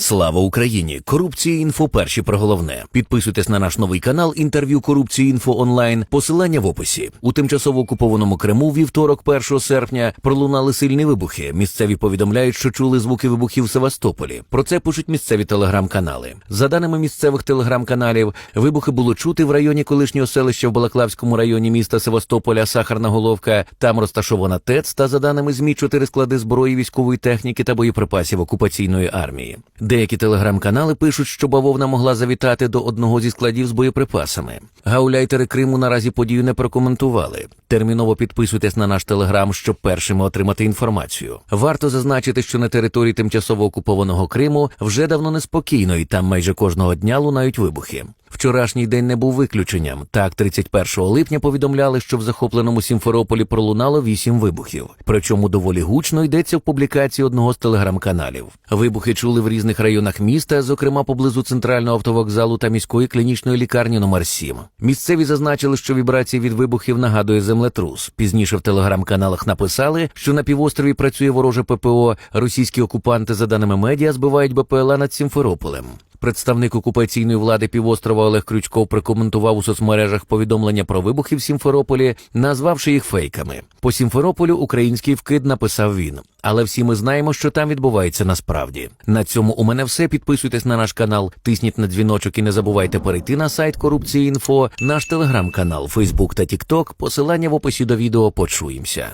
Слава Україні! Корупція інфо перші про головне. Підписуйтесь на наш новий канал інтерв'ю корупції інфо онлайн. Посилання в описі. У тимчасово окупованому Криму вівторок, 1 серпня, пролунали сильні вибухи. Місцеві повідомляють, що чули звуки вибухів в Севастополі. Про це пишуть місцеві телеграм-канали. За даними місцевих телеграм-каналів, вибухи було чути в районі колишнього селища в Балаклавському районі міста Севастополя Сахарна Головка. Там розташована ТЕЦ та за даними ЗМІ чотири склади зброї, військової техніки та боєприпасів окупаційної армії. Деякі телеграм-канали пишуть, що бавовна могла завітати до одного зі складів з боєприпасами. Гауляйтери Криму наразі подію не прокоментували. Терміново підписуйтесь на наш телеграм, щоб першими отримати інформацію. Варто зазначити, що на території тимчасово окупованого Криму вже давно неспокійно, і там майже кожного дня лунають вибухи. Вчорашній день не був виключенням. Так, 31 липня повідомляли, що в захопленому Сімферополі пролунало вісім вибухів. Причому доволі гучно йдеться в публікації одного з телеграм-каналів. Вибухи чули в різних районах міста, зокрема поблизу центрального автовокзалу та міської клінічної лікарні номер 7 Місцеві зазначили, що вібрації від вибухів нагадує землетрус. Пізніше в телеграм-каналах написали, що на півострові працює вороже ППО. Російські окупанти, за даними медіа, збивають БПЛА над Сімферополем. Представник окупаційної влади півострова Олег Крючков прокоментував у соцмережах повідомлення про вибухи в Сімферополі, назвавши їх фейками. По Сімферополю український вкид написав він. Але всі ми знаємо, що там відбувається насправді. На цьому у мене все. Підписуйтесь на наш канал, тисніть на дзвіночок і не забувайте перейти на сайт Корупції Інфо, наш телеграм-канал, Фейсбук та Тікток. Посилання в описі до відео. Почуємося.